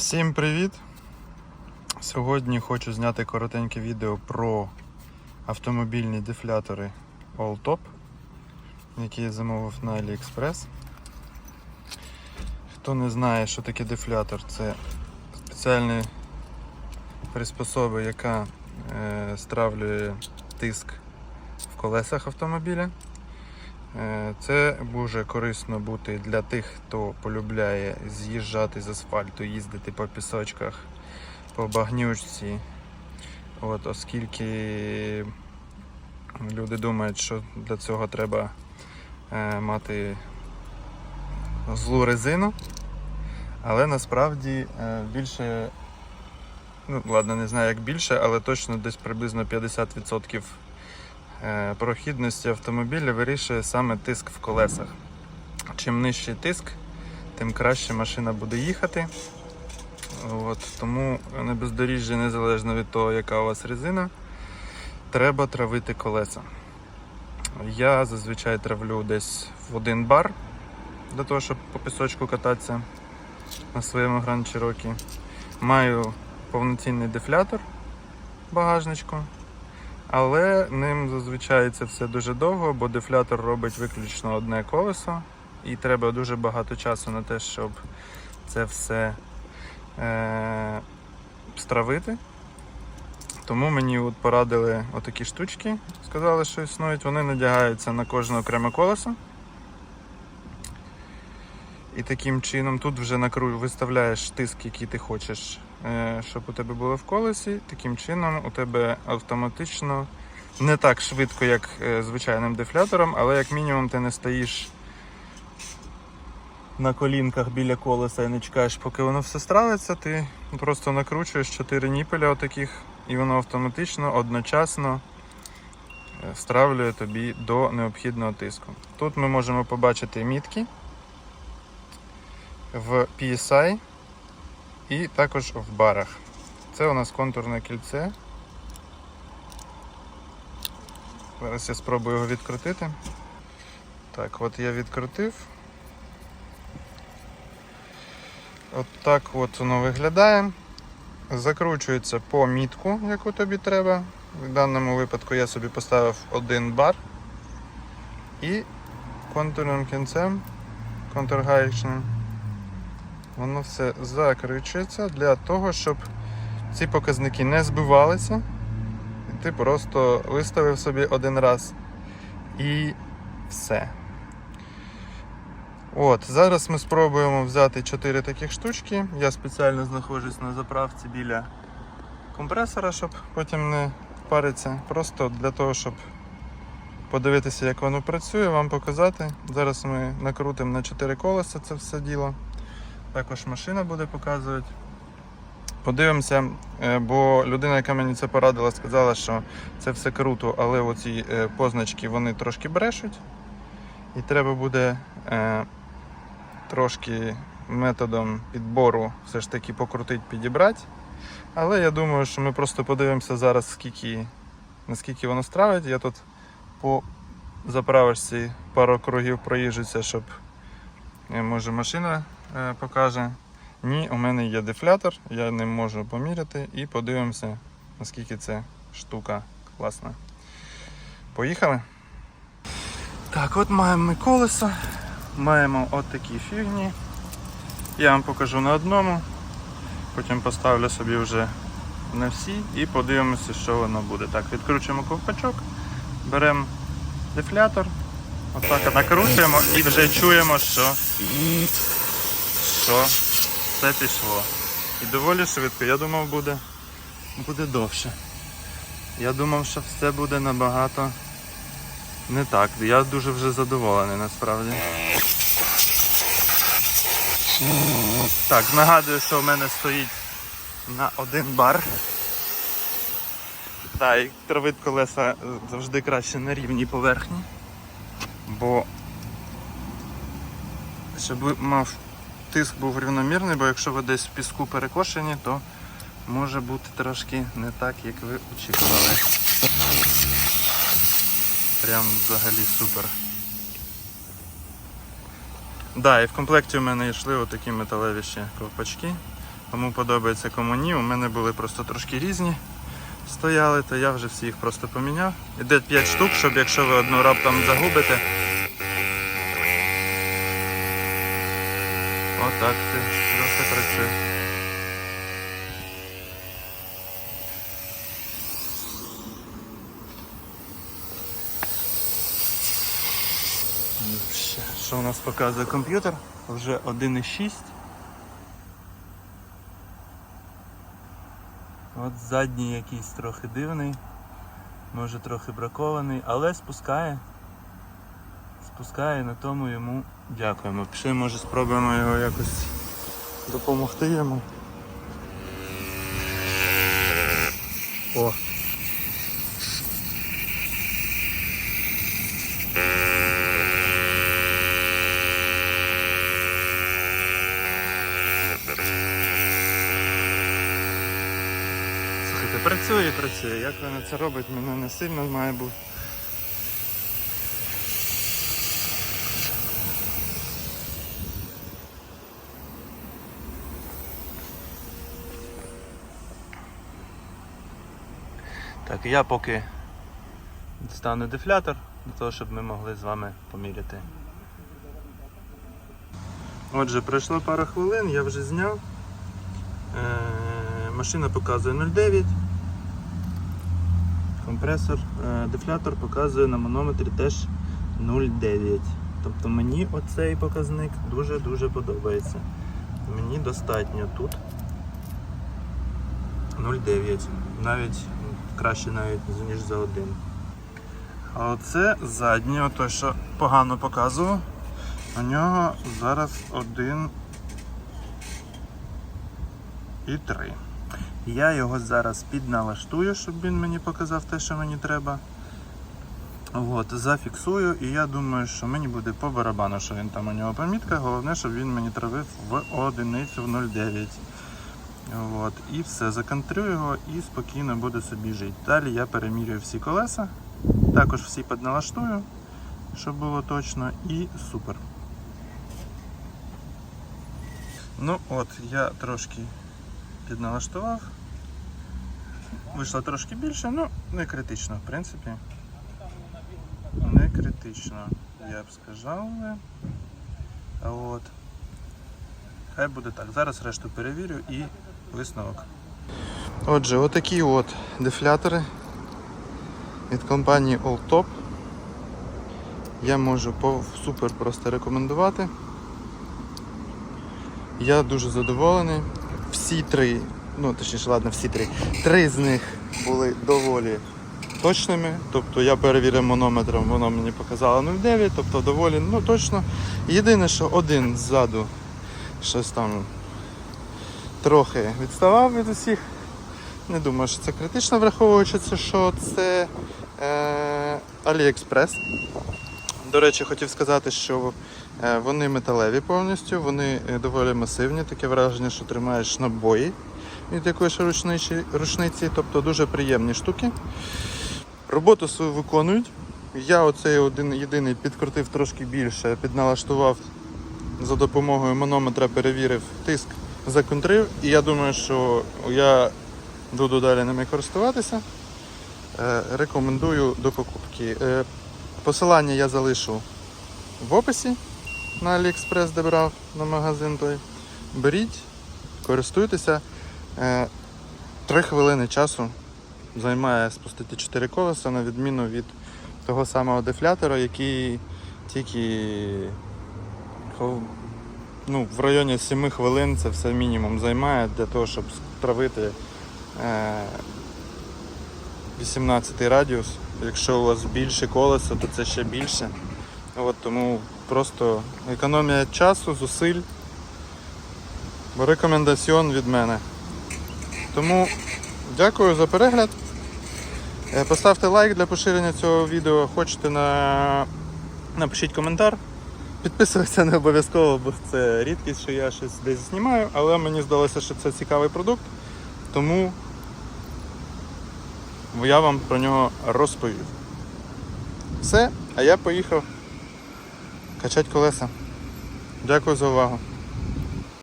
Всім привіт! Сьогодні хочу зняти коротеньке відео про автомобільні дефлятори Alltop, які я замовив на AliExpress. Хто не знає, що таке дефлятор, це спеціальна приспособа, яка е, стравлює тиск в колесах автомобіля. Е, Це дуже корисно бути для тих, хто полюбляє з'їжджати з асфальту, їздити по пісочках, по багнючці. От, оскільки люди думають, що для цього треба е, мати злу резину, але насправді е, більше, ну ладно, не знаю як більше, але точно десь приблизно 50% е, прохідності автомобіля вирішує саме тиск в колесах. Чим нижчий тиск, тим краще машина буде їхати. От, тому на бездоріжжі, незалежно від того, яка у вас резина, треба травити колеса. Я зазвичай травлю десь в один бар для того, щоб по пісочку кататися на своєму Grand Cherokee. Маю повноцінний дефлятор багажничку. Але ним зазвичай це все дуже довго, бо дефлятор робить виключно одне колесо, і треба дуже багато часу на те, щоб це все е- стравити. Тому мені от порадили отакі штучки, сказали, що існують. Вони надягаються на кожне окреме колесо. І таким чином тут вже накру... виставляєш тиск, який ти хочеш, е, щоб у тебе було в колесі. Таким чином у тебе автоматично не так швидко, як е, звичайним дефлятором, але як мінімум ти не стоїш на колінках біля колеса і не чекаєш, поки воно все стравиться, ти просто накручуєш 4 ніпеля отаких, і воно автоматично одночасно е, стравлює тобі до необхідного тиску. Тут ми можемо побачити мітки в PSI і також в барах. Це у нас контурне кільце. Зараз я спробую його відкрутити. Так, от я відкрутив. От так от воно виглядає. Закручується по мітку, яку тобі треба. В даному випадку я собі поставив один бар і контурним кінцем, контргаєчним, воно все закручується для того, щоб ці показники не збивалися. І ти просто виставив собі один раз і все. От, Зараз ми спробуємо взяти 4 таких штучки. Я спеціально знаходжусь на заправці біля компресора, щоб потім не паритися. Просто для того, щоб подивитися, як воно працює, вам показати. Зараз ми накрутимо на 4 колеса це все діло. Також машина буде показувати. Подивимося, е, бо людина, яка мені це порадила, сказала, що це все круто, але оці е, позначки вони трошки брешуть. І треба буде е, трошки методом підбору все ж таки покрутити, підібрати. Але я думаю, що ми просто подивимося зараз, скільки, наскільки воно стравить. Я тут по заправочці пару кругів проїжджуся, щоб може машина покаже. Ні, у мене є дефлятор, я ним можу поміряти і подивимося, наскільки ця штука класна. Поїхали? Так, от маємо ми колесо, маємо от такі фігні. Я вам покажу на одному, потім поставлю собі вже на всі і подивимося, що воно буде. Так, відкручуємо ковпачок, беремо дефлятор, отак накручуємо і вже чуємо, що, що все пішло. І доволі швидко. Я думав буде, буде довше. Я думав, що все буде набагато не так. Я дуже вже задоволений насправді. Так, нагадую, що в мене стоїть на один бар. Так, і травить колеса завжди краще на рівній поверхні. Бо щоб мав тиск був рівномірний, бо якщо ви десь в піску перекошені, то може бути трошки не так, як ви очікували. Прям взагалі супер. Да, і в комплекті у мене йшли отакі металеві ще ковпачки. Кому подобається, кому ні. У мене були просто трошки різні стояли, то я вже всі їх просто поміняв. Іде 5 штук, щоб якщо ви одну раптом загубите. Отак це просто працює. Що у нас показує комп'ютер? Вже 1,6. От задній якийсь трохи дивний, може трохи бракований, але спускає. Спускає, на тому йому дякуємо. Пішли, може спробуємо його якось допомогти йому. О! Слухайте, працює працює. Як вона це робить, мене не сильно має бути. Так, я поки дістану дефлятор, для того, щоб ми могли з вами поміряти. Отже, пройшло пару хвилин, я вже зняв. Е, машина показує 0,9. Компресор, е, дефлятор показує на манометрі теж 0,9. Тобто мені оцей показник дуже-дуже подобається. Мені достатньо тут 0,9. Навіть краще навіть ніж за один. А оце заднє, ото що погано показував. У нього зараз один і 3. Я його зараз підналаштую, щоб він мені показав те, що мені треба. От, зафіксую, і я думаю, що мені буде по барабану, що він там у нього помітка. Головне, щоб він мені травив в одиницю в 0,9. От, і все, законтрю його і спокійно буде собі жити. Далі я перемірюю всі колеса, також всі підналаштую, щоб було точно, і супер. Ну от, я трошки підналаштував. Вийшло трошки більше, ну не критично, в принципі. Не критично, я б сказав. От. Хай буде так. Зараз решту перевірю і висновок. Отже, отакі от дефлятори від компанії Alltop. Я можу супер просто рекомендувати. Я дуже задоволений. Всі три, ну точніше, ладно, всі три. Три з них були доволі точними. Тобто я перевірив манометром, воно мені показало 0,9, тобто доволі ну, точно. Єдине, що один ззаду щось там трохи відставав від усіх. Не думаю, що це критично, враховуючи це, що це е, AliExpress. До речі, хотів сказати, що е, вони металеві повністю, вони е, доволі масивні, таке враження, що тримаєш набої від якоїсь рушниці, тобто дуже приємні штуки. Роботу свою виконують. Я оцей один єдиний підкрутив трошки більше, підналаштував за допомогою манометра, перевірив тиск, законтрив, і я думаю, що я буду далі ними користуватися. Е, Рекомендую до покупки. Е, Посилання я залишу в описі на AliExpress, де брав на магазин той. Беріть, користуйтеся. Е, Три хвилини часу займає спустити 4 колеса, на відміну від того самого дефлятора, який тільки ну, в районі 7 хвилин це все мінімум займає для того, щоб травити е, 18 радіус. Якщо у вас більше колеса, то це ще більше. От, тому просто економія часу, зусиль. Рекомендаціон від мене. Тому дякую за перегляд. Е, Поставте лайк для поширення цього відео. Хочете на... напишіть коментар. Підписуватися не обов'язково, бо це рідкість, що я щось десь знімаю, але мені здалося, що це цікавий продукт. Тому я вам про нього розповів. Все, а я поїхав качати колеса. Дякую за увагу.